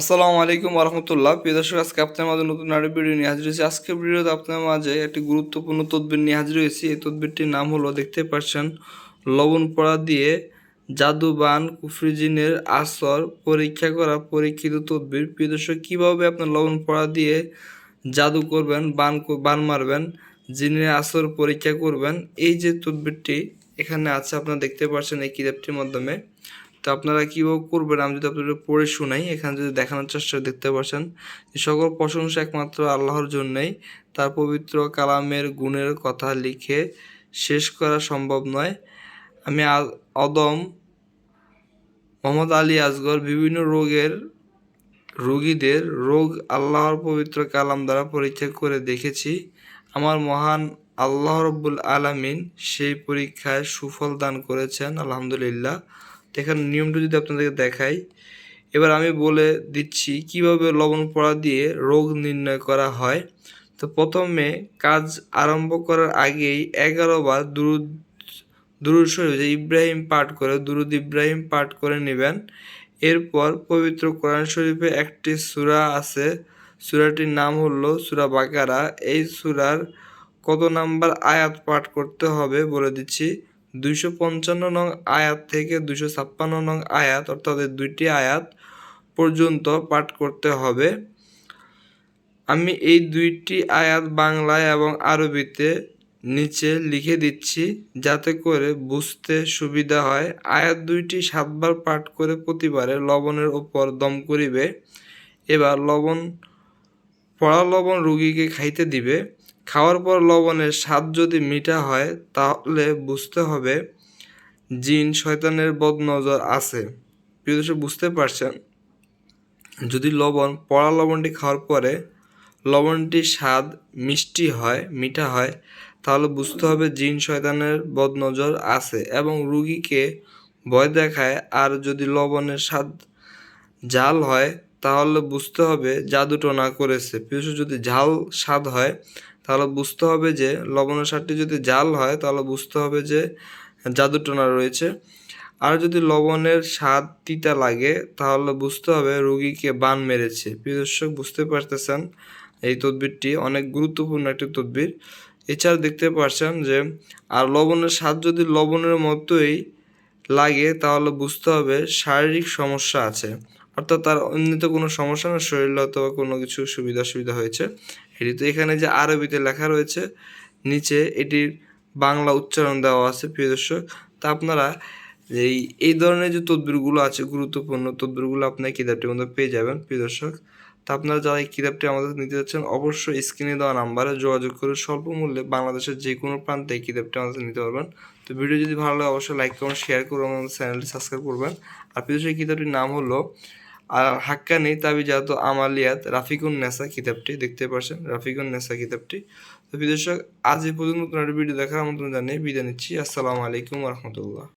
আসসালামু আলাইকুম রহমতুল্লাহ প্রিয় দর্শক, আজকে আপনার মাঝে নতুন আরও ভিডিও নিয়ে হাজির হয়েছি। আজকে ভিডিওতে আপনার মাঝে একটি গুরুত্বপূর্ণ তদবির নিয়ে হাজির হয়েছি। এই তদবিরটির নাম হলো, দেখতে পাচ্ছেন, লবণ পড়া দিয়ে জাদুবান কুফরিজিনের আসর পরীক্ষা করা পরীক্ষিত তদবির। প্রিয় দর্শক, কীভাবে আপনার লবণ পড়া দিয়ে জাদু করবেন, বান বান মারবেন, জিনের আসর পরীক্ষা করবেন, এই যে তদবিরটি এখানে আছে, আপনারা দেখতে পাচ্ছেন এই কিতাবটির মাধ্যমে। তো আপনারা কীভাবে করবেন? আমি যদি আপনাদের পড়ে শোনাই, এখানে যদি দেখানোর চেষ্টা দেখতে পাচ্ছেন সকল প্রশংসা একমাত্র আল্লাহর জন্যই, তার পবিত্র কালামের গুণের কথা লিখে শেষ করা সম্ভব নয়। আমি অদম, মোহাম্মদ আলী আসগর বিভিন্ন রোগের রোগীদের রোগ আল্লাহর পবিত্র কালাম দ্বারা পরীক্ষা করে দেখেছি। আমার মহান আল্লাহ রব্বুল আলামিন সেই পরীক্ষায় সুফল দান করেছেন, আলহামদুলিল্লাহ। তো এখানে নিয়মটা যদি আপনাদেরকে দেখাই, এবার আমি বলে দিচ্ছি কীভাবে লবণ পড়া দিয়ে রোগ নির্ণয় করা হয়। তো প্রথমে কাজ আরম্ভ করার আগেই এগারো বার দুরুদ দুরুদ শরীফ, যে ইব্রাহিম পাঠ করে, দুরুদ ইব্রাহিম পাঠ করে নেবেন। এরপর পবিত্র কোরআন শরীফে একটি সূরা আছে, সূরাটির নাম হলো সূরা বাকারা। এই সূরার কত নাম্বার আয়াত পাঠ করতে হবে বলে দিচ্ছি। দুইশো পঞ্চান্ন নং আয়াত থেকে দুইশো ছাপ্পান্ন নং আয়াত, অর্থাৎ দুইটি আয়াত পর্যন্ত পাঠ করতে হবে। আমি এই দুইটি আয়াত বাংলায় এবং আরবিতে নিচে লিখে দিচ্ছি যাতে করে বুঝতে সুবিধা হয়। আয়াত দুইটি সাতবার পাঠ করে প্রতিবারে লবণের ওপর দম করিবে, এবার লবণ, পড়া লবণ রুগীকে খাইতে দিবে। খাওয়ার পর লবণের স্বাদ যদি মিঠা হয়, তাহলে বুঝতে হবে জিন শয়তানের বদনজর আছে। প্রিয় বুঝতে পারছেন? যদি লবণ, পড়া লবণটি খাওয়ার পরে লবণটির স্বাদ মিষ্টি হয়, মিঠা হয়, তাহলে বুঝতে হবে জিন শয়তানের বদনজর আছে এবং রুগীকে ভয় দেখায়। আর যদি লবণের স্বাদ জাল হয়, তাহলে বুঝতে হবে জাদুটোনা করেছে। পিছু যদি ঝাল স্বাদ হয় তাহলে বুঝতে হবে যে লবণের স্বাদটি যদি জাল হয়, তাহলে বুঝতে হবে যে জাদুটোনা রয়েছে। আর যদি লবণের স্বাদ তিতা লাগে, তাহলে বুঝতে হবে রোগীকে বান মেরেছে। প্রিয় দর্শক, বুঝতে পারতেছেন এই তদবিরটি? অনেক গুরুত্বপূর্ণ একটি তদবির। এছাড়া দেখতে পারছেন যে, আর লবণের স্বাদ যদি লবণের মতোই লাগে, তাহলে বুঝতে হবে শারীরিক সমস্যা আছে। অর্থাৎ তার এমনিতে কোনো সমস্যা না, শরীর অথবা কোনো কিছু সুবিধা অসুবিধা হয়েছে। এটি তো এখানে যে আরবিতে লেখা রয়েছে, নিচে এটির বাংলা উচ্চারণ দেওয়া আছে, প্রিয় দর্শক। তা আপনারা এই এই ধরনের যে তদবিরগুলো আছে, গুরুত্বপূর্ণ তদবিরগুলো আপনার কিতাবটির মধ্যে পেয়ে যাবেন, প্রিয় দর্শক। তা আপনারা যারা এই কিতাবটি আমাদের নিতে যাচ্ছেন, অবশ্যই স্ক্রিনে দেওয়া নাম্বারে যোগাযোগ করে স্বল্প মূল্যে বাংলাদেশের যে কোনো প্রান্তে এই কিতাবটি আমাদের নিতে পারবেন। তো ভিডিও যদি ভালো লাগে, অবশ্যই লাইক করুন শেয়ার করুন আমাদের চ্যানেলটি সাবস্ক্রাইব করবেন। আর প্রিয় দর্শক কিতাবটির নাম হলো আর হাক্কা নেই হাক্কানি তাবিজাত আমালিয়াত রাফিকুন নেসা কিতাবটি দেখতে পারছেন রাফিকুন নেসা কিতাবটি। তো বিদর্শক আজ এই পর্যন্ত নতুন ভিডিও দেখার আমন্ত্রণ জানিয়ে বিদায় নিচ্ছি। আসসালামু আলাইকুম রহমতুল্লাহ।